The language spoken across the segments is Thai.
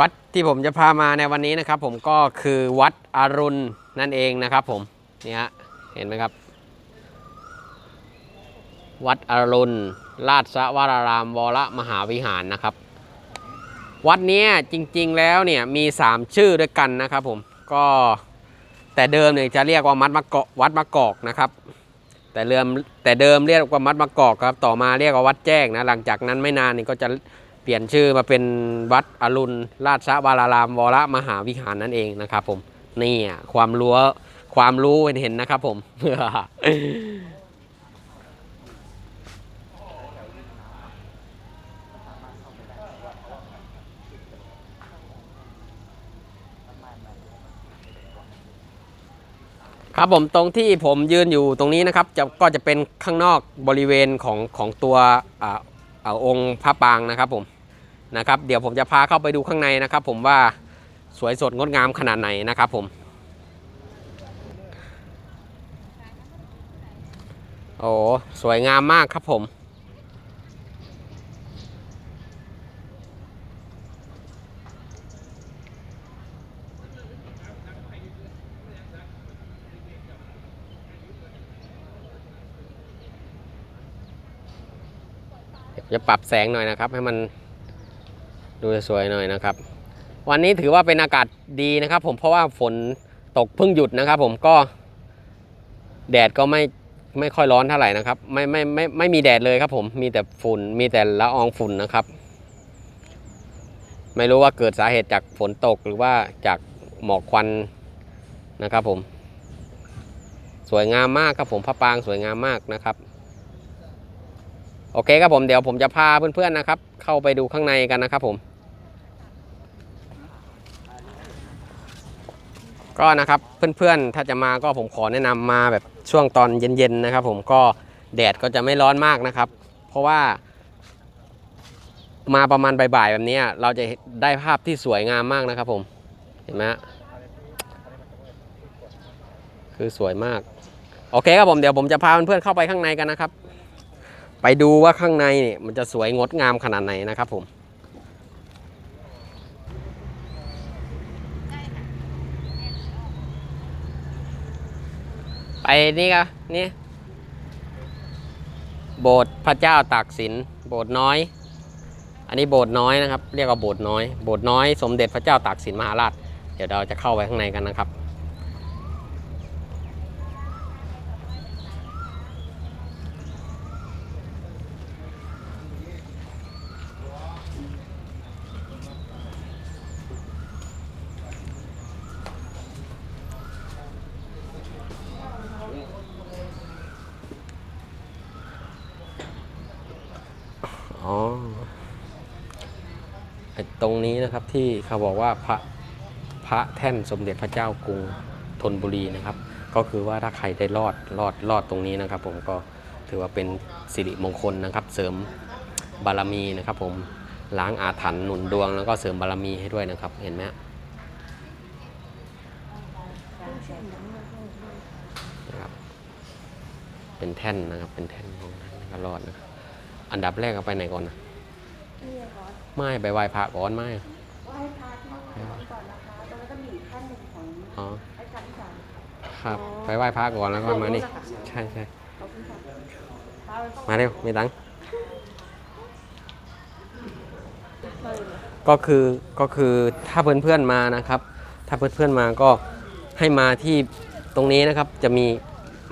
วัดที่ผมจะพามาในวันนี้นะครับ ผมก็คือวัดอรุณนั่นเองนะครับ ผมนี่ฮะเห็นไหมครับ วัดอรุณราชวรารามวรมหาวิหารนะครับ วัดนี้จริงๆแล้วเนี่ยมี 3 ชื่อด้วยกันนะครับ ผมก็แต่เดิมเนี่ยจะเรียกว่ามัดมะกอกวัดมะกอกนะครับแต่เดิมแต่เดิมเรียกว่ามัดมะกอกครับ ต่อมาเรียกว่าวัดแจ้งนะหลังจากนั้นไม่นานนี่ก็จะ เปลี่ยนชื่อมาเป็นวัดอรุณราชวรารามวรมหาวิหารนั่นเองนะครับผมนี่อะความรู้ความรู้เห็นๆนะครับผมครับผมตรงที่ผมยืนอยู่ตรงนี้นะครับจะก็จะเป็นข้างนอกบริเวณของของตัวอ่า อ่าองค์พระปางนะครับผมนะครับ เดี๋ยวผมจะพาเข้าไปดูข้างในนะครับ ผมว่าสวยสดงดงามขนาดไหนนะครับผม โอ้สวยงามมากครับผม จะปรับแสงหน่อยนะครับ ให้มันดูสวยหน่อยนะครับ วันนี้ถือว่าเป็นอากาศดีนะครับ ผมเพราะว่าฝนตกเพิ่งหยุดนะครับ ผมก็แดดก็ไม่ไม่ค่อยร้อนเท่าไหร่นะครับ ไม่ไม่ไม่ไม่มีแดดเลยครับผมมีแต่ฝุ่นมีแต่ละอองฝุ่นนะครับ ไม่รู้ว่าเกิดสาเหตุจากฝนตกหรือว่าจากหมอกควันนะครับผม สวยงามมากครับผมพระปรางสวยงามมากนะครับ โอเคครับผมเดี๋ยวผมจะพาเพื่อนๆนะครับ เข้าไปดูข้างในกันนะครับผมก็นะครับเพื่อนๆถ้าจะมาก็ผมขอแนะนำมาแบบช่วงตอนเย็นๆนะครับ ผมก็แดดก็จะไม่ร้อนมากนะครับ เพราะว่า มาประมาณบ่ายๆแบบนี้เราจะได้ภาพที่สวยงามมากนะครับ ผมเห็นไหมฮะคือสวยมาก โอเคครับผมเดี๋ยวผมจะพาเพื่อนๆเข้าไปข้างในกันนะครับ ไปดูว่าข้างในเนี่ยมันจะสวยงดงามขนาดไหนนะครับผมไปนี่ก็นี่โบสถ์พระเจ้าตากสิน โบสถ์น้อย อันนี้โบสถ์น้อยนะครับ เรียกว่าโบสถ์น้อย โบสถ์น้อย สมเด็จพระเจ้าตากสินมหาราช เดี๋ยวเราจะเข้าไปข้างในกันนะครับ อ๋อไอ้ตรงนี้นะครับที่เขาบอกว่าพระพระแท่นสมเด็จพระเจ้ากรุงธนบุรีนะครับ ก็คือว่าถ้าใครได้รอดรอดรอดตรงนี้นะครับ ผมก็ถือว่าเป็นสิริมงคลนะครับ เสริมบารมีนะครับ ผมล้างอาถรรพ์หนุนดวงแล้วก็เสริมบารมีให้ด้วยนะครับเห็นไหมนะครับเป็นแท่นนะครับเป็นแท่นของท่านก็รอดนะครับ อันดับแรกเอาไปไหนก่อนนะนี่ก่อนไม่ไปไหว้พระก่อนไม่ไหว้พระที่นี่ก่อนนะคะตรงนั้นก็มีอีกขั้นหนึ่งของอ๋อไอ้ขั้นที่สามครับ ไปไหว้พระก่อนแล้วก็มานี่ใช่ใช่ขอบคุณค่ะพาไปเข้ามาเร็วมีตังค์เลยก็คือก็คือถ้าเพื่อนๆมานะครับ ถ้าเพื่อนๆมาก็ให้มาที่ตรงนี้นะครับจะมี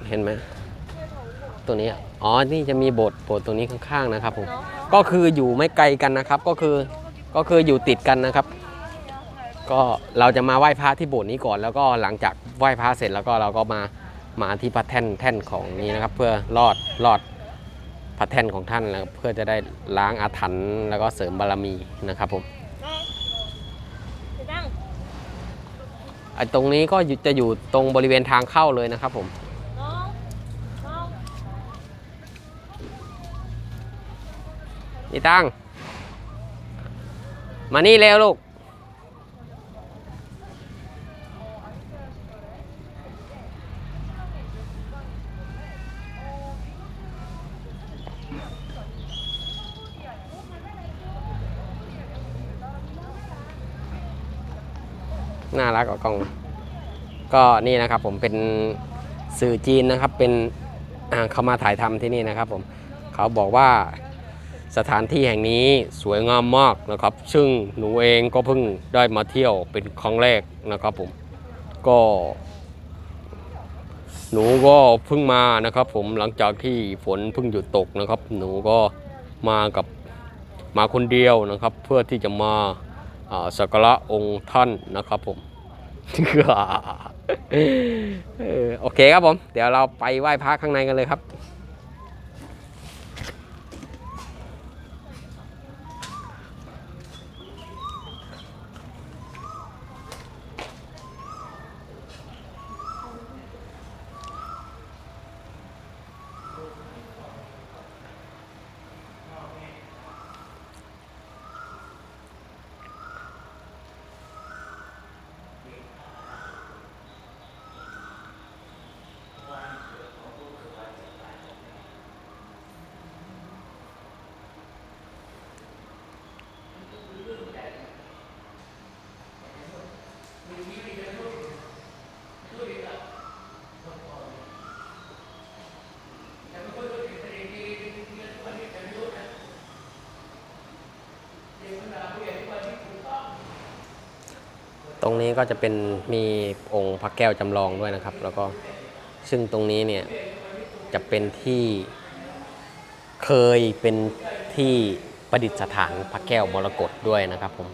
เห็นไหมตัวนี้อะ อ๋อ นี่จะมีโบสถ์โบสถ์ตรงนี้ข้างๆนะครับผม ก็คืออยู่ไม่ไกลกันนะครับ ก็คือ ก็คืออยู่ติดกันนะครับ ก็เราจะมาไหว้พระที่โบสถ์นี้ก่อน แล้วก็หลังจากไหว้พระเสร็จแล้วก็เราก็มา มาที่พระแท่นแท่นของนี้นะครับ เพื่อรอดรอดพระแท่นของท่านแล้วเพื่อจะได้ล้างอาถรรพ์แล้วก็เสริมบารมีนะครับผมไปนั่งไอ้ตรงนี้ก็อยู่จะอยู่ตรงบริเวณทางเข้าเลยนะครับผม น้องน้อง นี่ตั้งมานี่เร็วลูก น่ารักกว่ากล้อง ก็นี่นะครับผมเป็นสื่อจีนนะครับ เป็นเขามาถ่ายทำที่นี่นะครับผม เขาบอกว่า สถานที่แห่งนี้สวยงามมากนะครับ ซึ่งหนูเองก็เพิ่งได้มาเที่ยวเป็นครั้งแรกนะครับผมก็ หนูก็เพิ่งมานะครับ ผมหลังจากที่ฝนเพิ่งหยุดตกนะครับ หนูก็มากับมาคนเดียวนะครับ เพื่อที่จะมาสักการะองค์ท่านนะครับผมเออโอเคครับผม เดี๋ยวเราไปไหว้พระข้างในกันเลยครับ ตรงนี้ก็จะเป็นมีองค์พระแก้วจำลองด้วยนะครับ แล้วก็ซึ่งตรงนี้เนี่ยจะเป็นที่เคยเป็นที่ประดิษฐานพระแก้วมรกตด้วยนะครับผม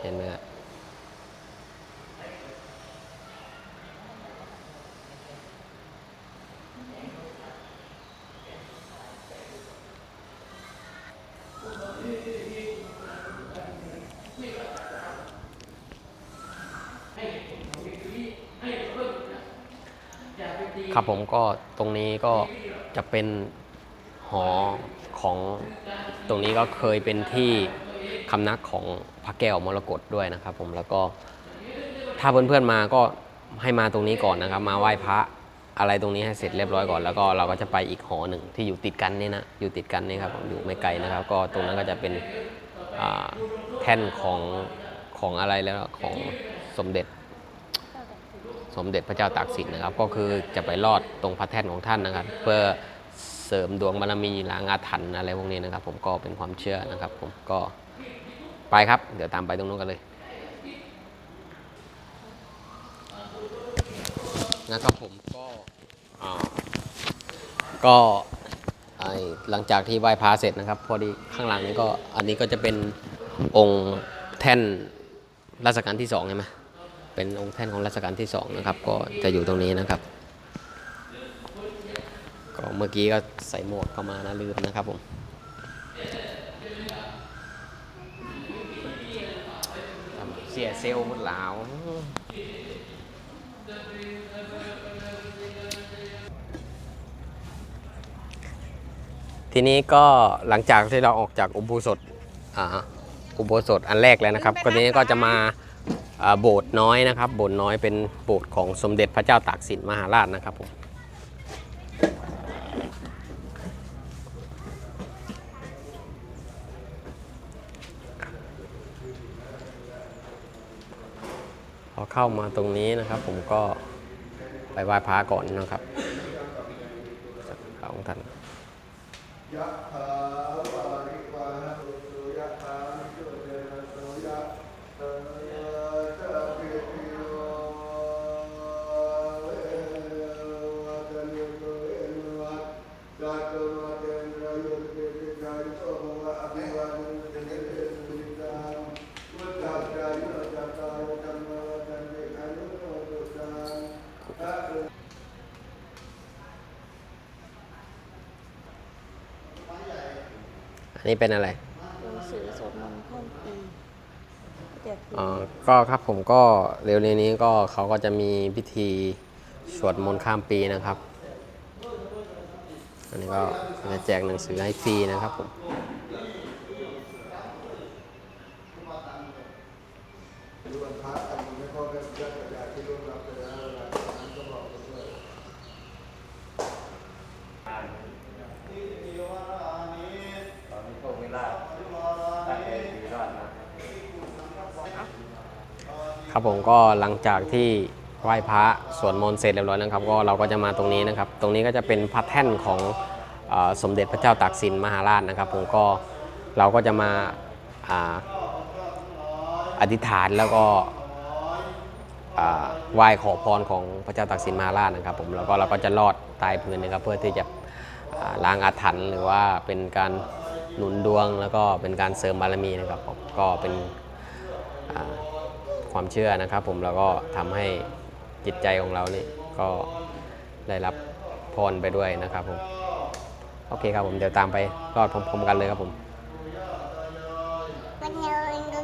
เห็นไหมครับ ครับผมก็ตรงนี้ก็จะเป็นหอของตรงนี้ก็เคยเป็นที่คำนักของพระแก้วมรกตด้วยนะครับ ผมแล้วก็ถ้าเพื่อนๆมาก็ให้มาตรงนี้ก่อนนะครับ มาไหว้พระอะไรตรงนี้ให้เสร็จเรียบร้อยก่อนแล้วก็เราก็จะไปอีกหอหนึ่งที่อยู่ติดกันนี่นะอยู่ติดกันนี่ครับผมอยู่ไม่ไกลนะครับ ก็ตรงนั้นก็จะเป็นแท่นของของอะไรแล้วของสมเด็จ สมเด็จพระเจ้าตากสินนะครับ ก็คือจะไปลอดตรงพระแท่นของท่านนะครับ เพื่อเสริมดวงบารมีล้างอาถรรพ์อะไรพวกนี้นะครับ ผมก็เป็นความเชื่อนะครับ ผมก็ไปครับ เดี๋ยวตามไปตรงนู้นกันเลยนะครับผมก็ก็หลังจากที่ไหว้พระเสร็จนะครับ พอดีข้างหลังนี้ก็อันนี้ก็จะเป็นองค์แท่นรัชกาลที่สองใช่ไหม เป็นองค์แท่นของรัชกาลที่สองนะครับ ก็จะอยู่ตรงนี้นะครับ ก็เมื่อกี้ก็ใส่หมวกเข้ามานะลืมนะครับผมเสียเซลล์หมดแล้วทีนี้ก็หลังจากที่เราออกจากอุโบสถอ่าอุโบสถอันแรกแล้วนะครับก็ทีนี้ก็จะมาอ่า โบสถ์น้อยนะครับโบสถ์น้อยเป็นโบสถ์ของสมเด็จพระเจ้าตากสินมหาราชนะครับผมพอเข้ามาตรงนี้นะครับผมก็ไปไหว้พระก่อนนะครับพระองท่าน อันนี้เป็นอะไร หนังสือสวดมนต์ข้ามปีแจกฟรีอ๋อ ก็ครับผมก็เร็วๆนี้ก็เขาก็จะมีพิธีสวดมนต์ข้ามปีนะครับ อันนี้ก็จะแจกหนังสือให้ฟรีนะครับผม ดูวันพระทำไม่พอเป็นเรื่องใหญ่ที่ร่วมรับไปแล้วเวลานั้นก็บอกกันด้วย ตอนนี้โชคไม่ลาบตั้งใจดีรอดนะ ครับผม ก็หลังจากที่ไหว้พระสวดมนต์เสร็จเรียบร้อยนะครับ ก็เราก็จะมาตรงนี้นะครับ ตรงนี้ก็จะเป็นพระแท่นของอสมเด็จพระเจ้าตากสินมหาราชนะครับ ผมก็เราก็จะมาอธิษฐานแล้วก็ไหว้ขอพรของพระเจ้าตากสินมหาราชนะครับ ผมแล้วก็เราก็จะลอดใต้พื้นนะครับ เพื่อที่จะล้างอาถรรพ์หรือว่าเป็นการหนุนดวงแล้วก็เป็นการเสริมบารมีนะครับผมก็เป็น ความเชื่อนะครับ ผมแล้วก็ทำให้จิตใจของเรานี่ก็ได้รับพรไปด้วยนะครับผมโอเคครับผมเดี๋ยวตามไปรอดพร้อมๆกันเลยครับผม วันนี้เ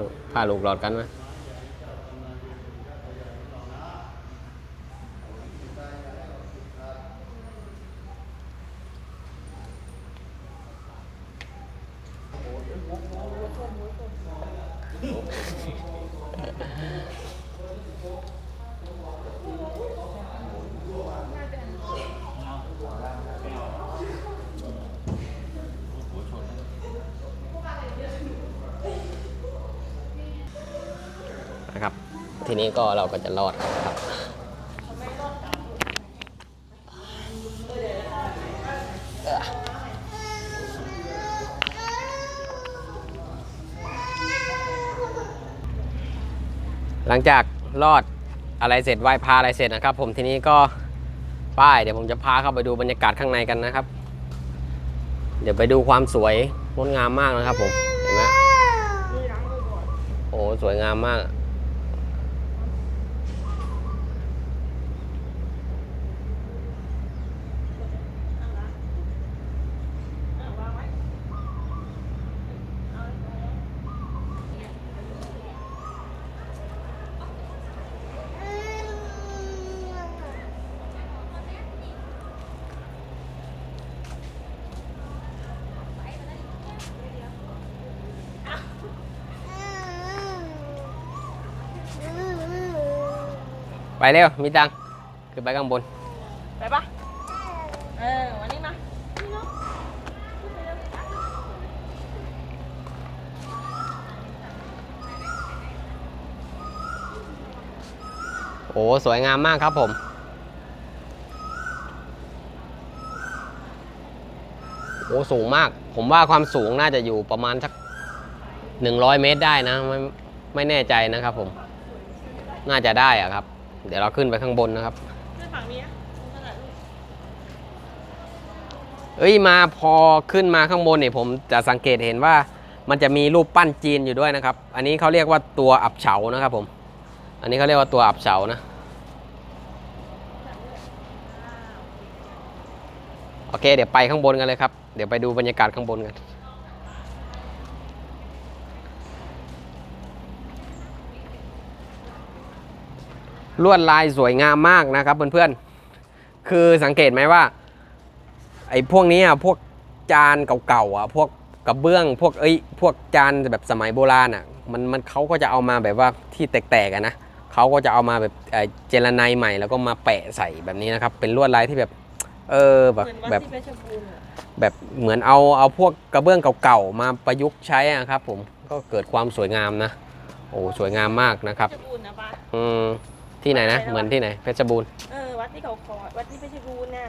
รา พาลูกหลอดกันไหม ทีนี้ก็เราก็จะรอดครับ หลังจากรอดอะไรเสร็จไหว้พระอะไรเสร็จนะครับ ผมทีนี้ก็ป้ายเดี๋ยวผมจะพาเข้าไปดูบรรยากาศข้างในกันนะครับ เดี๋ยวไปดูความสวยงดงามมากนะครับผมเห็นไหมโอ้สวยงามมาก เร็ว มีตังค์ขึ้นไปข้างบน ไปปะเออ วันนี้มาโอ้สวยงามมากครับผม โอ้สูงมาก ผมว่าความสูงน่าจะอยู่ประมาณสักหนึ่งร้อยเมตรได้นะ ไม่ไม่แน่ใจนะครับผม น่าจะได้อะครับ เดี๋ยวเราขึ้นไปข้างบนนะครับขึ้นฝั่งนี้นะขนาดนี้เอ้ยมาพอขึ้นมาข้างบนเนี่ยผมจะสังเกตเห็นว่ามันจะมีรูปปั้นจีนอยู่ด้วยนะครับ อันนี้เขาเรียกว่าตัวอับเฉานะครับผม อันนี้เขาเรียกว่าตัวอับเฉานะ โอเค เดี๋ยวไปข้างบนกันเลยครับ เดี๋ยวไปดูบรรยากาศข้างบนกัน ลวดลายสวยงามมากนะครับเพื่อนๆ คือสังเกตไหมว่าไอ้พวกนี้อะพวกจานเก่าๆอะพวกกระเบื้อง พวกเอ้ยพวกจานแบบสมัยโบราณอะมันมันเขาก็จะเอามาแบบว่าที่แตกๆอะนะเขาก็จะเอามาแบบเอ่อเจรไนใหม่แล้วก็มาแปะใส่แบบนี้นะครับ เป็นลวดลายที่แบบเออแบบเหมือนวัดแบบที่เพชรบูรณ์อะแบบเหมือนเอาเอาพวกกระเบื้องเก่าๆมาประยุกต์ใช้อะครับ ผมก็เกิดความสวยงามนะ โอ้สวยงามมากนะครับเพชรบูรณ์นะป้าอืม ที่ไหนนะ เหมือนที่ไหน เพชรบูรณ์เออวัดที่เขาขอวัดที่เพชรบูรณ์น่ะ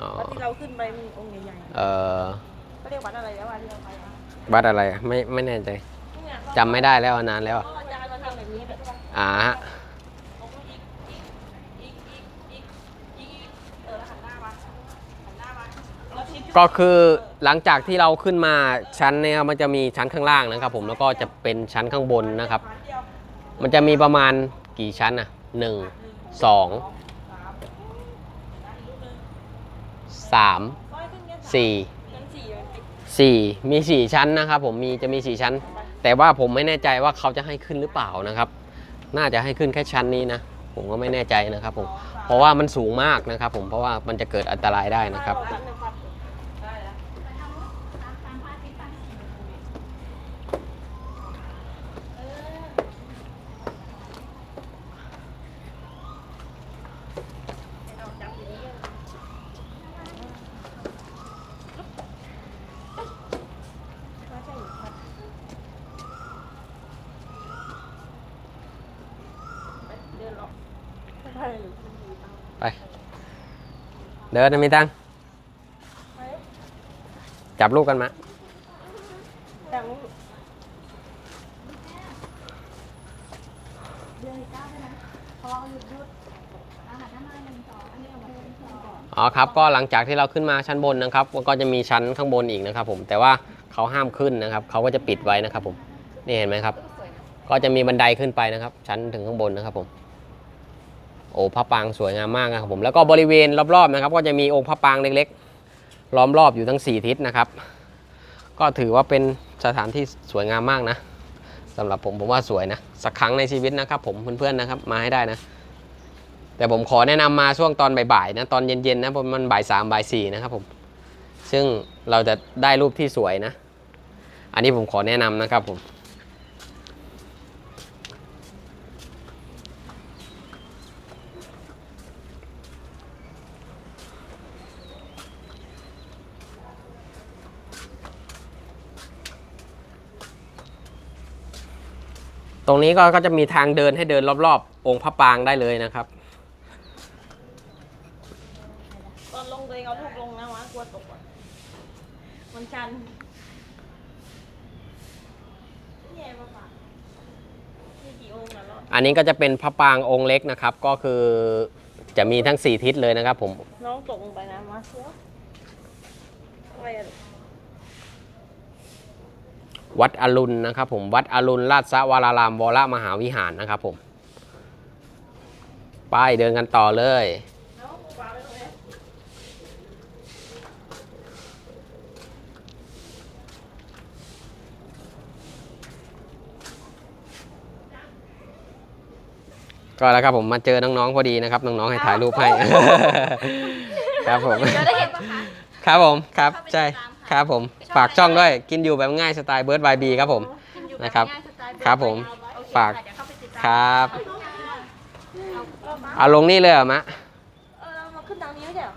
อ๋อวัดที่เราขึ้นไปมีองค์ใหญ่เออๆเขาเรียกวัดอะไรแล้ววัดที่เราไปอะวัดอะไรอะไม่ไม่แน่ใจนี่ไงจำไม่ได้แล้วอะนานแล้วอะอาจารย์มาทำแบบนี้แบบว่าอ่าฮะลงอีกอีกอีกอีกอีกอีกอีกเออแล้วหันหน้ามาหันหน้ามาแล้วชิดก็คือหลังจากที่เราขึ้นมาชั้นเนี่ยครับมันจะมีชั้นข้างล่างนะครับ ผมแล้วก็จะเป็นชั้นข้างบนนะครับชั้นเดียวมันจะมีประมาณกี่ชั้นอะ หนึ่งสองสามสี่สี่มีสี่ชั้นนะครับผมมีจะมีสี่ชั้น แต่ว่าผมไม่แน่ใจว่าเขาจะให้ขึ้นหรือเปล่านะครับ น่าจะให้ขึ้นแค่ชั้นนี้นะผมก็ไม่แน่ใจนะครับผมเพราะว่ามันสูงมากนะครับผมเพราะว่ามันจะเกิดอันตรายได้นะครับ ชั้นหนึ่งครับได้แล้ว ไปไป เดินนะมีตังค์ไปจับลูกกันมาแต่งอ๋อครับก็หลังจากที่เราขึ้นมาชั้นบนนะครับก็จะมีชั้นข้างบนอีกนะครับ ผมแต่ว่าเขาห้ามขึ้นนะครับเขาก็จะปิดไว้นะครับ ผมนี่เห็นไหมครับ ก็จะมีบันไดขึ้นไปนะครับ ชั้นถึงข้างบนนะครับผม โอ้พระปางสวยงามมากนะครับผมแล้วก็บริเวณรอบๆนะครับ ก็จะมีองค์พระปางเล็กๆ ล้อมรอบอยู่ทั้ง 4 ทิศนะครับ ก็ถือว่าเป็นสถานที่สวยงามมากนะสำหรับผมผมว่าสวยนะ สักครั้งในชีวิตนะครับผมเพื่อนๆนะครับมาให้ได้นะ แต่ผมขอแนะนำมาช่วงตอนบ่ายๆนะตอนเย็นๆนะเพราะมันบ่ายสามบ่ายสี่นะครับผมซึ่งเราจะได้รูปที่สวยนะ อันนี้ผมขอแนะนำนะครับผม รงนี้ก็ก็จะมีทางเดินให้เดินรอบๆ องค์พระปรางได้เลยนะครับ ตอนลงตัวเองเอาลูกลงนะวะกลัวตกอะมันชันนี่ไงมาฝากมีกี่องค์นะรอดอันนี้ก็จะเป็นพระปรางองค์เล็กนะครับ ก็คือจะมีทั้ง 4 ทิศเลยนะครับผม น้องตกลงไปนะมาเสืออะไรอะลูก วัดอรุณนะครับผมวัดอรุณราชวรารามวรมหาวิหารนะครับผมไปเดินกันต่อเลยน้องวางไว้ตรงนี้ก็แล้วครับผมมาเจอน้องๆพอดีนะครับ น้องๆให้ถ่ายรูปให้ ครับผมเดี๋ยวได้เห็นปะคะครับผมครับเข้าไปใช่ติดตาม ค่ะครับผมช่องฝากช่องอะไรนะด้วย กินอยู่แบบง่ายสไตล์เบิร์ดบายบีครับผมขึ้นอยู่แนะครับง่ายสไตล์ครับผมโอเคฝากค่ะเดี๋ยวเข้าไปติดตามครับขอบคุณค่ะเอาลงนี่เลยเหรอมะเออเรามาขึ้นทางนี้ไม่ใช่เหรอ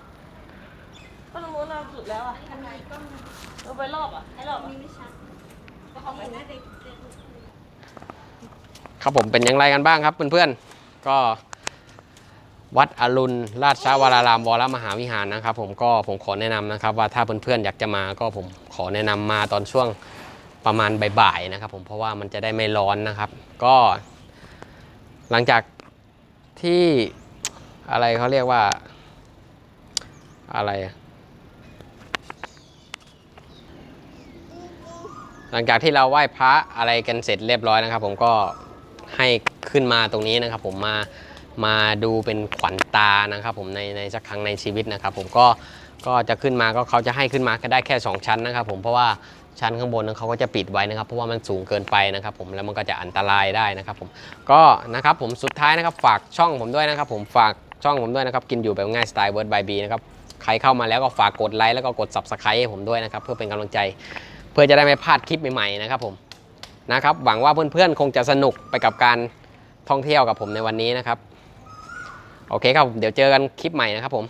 ก็ตรงนู้นเราสุดแล้วอะเราไปรอบอะให้รอบอะครับผมเป็นอย่างไรกันบ้างครับเพื่อนๆ ก็ วัดอรุณราชวรารามวรมหาวิหารนะครับ ผมก็ผมขอแนะนำนะครับ ว่าถ้าเพื่อนๆอยากจะมาก็ผมขอแนะนำมาตอนช่วงประมาณบ่ายๆนะครับ ผมเพราะว่ามันจะได้ไม่ร้อนนะครับ ก็ หลังจากที่อะไรเขาเรียกว่าอะไร หลังจากที่เราไหว้พระอะไรกันเสร็จเรียบร้อยนะครับ ผมก็ให้ขึ้นมาตรงนี้นะครับ ผมมา มาดูเป็นขวัญตานะครับผมในในสักครั้งในชีวิตนะครับผมก็ก็จะขึ้นมาก็เขาจะให้ขึ้นมาก็ได้แค่ 2 ชั้นนะครับผมเพราะว่าชั้นข้างบนนั้นเขาก็จะปิดไว้นะครับ เพราะว่ามันสูงเกินไปนะครับผมแล้วมันก็จะอันตรายได้นะครับผมก็นะครับผมสุดท้ายนะครับฝากช่องผมด้วยนะครับผมฝากช่องผมด้วยนะครับกินอยู่แบบง่ายสไตล์เวิร์ดบายบีนะครับใครเข้ามาแล้วก็ฝากกดไลค์แล้วก็กด subscribe ให้ผมด้วยนะครับเพื่อเป็นกำลังใจ เพื่อจะได้ไม่พลาดคลิปใหม่ๆนะครับผมนะครับหวังว่าเพื่อนๆคงจะสนุกไปกับการท่องเที่ยวกับผมในวันนี้นะครับ โอเคครับผมเดี๋ยวเจอกันคลิปใหม่นะครับผม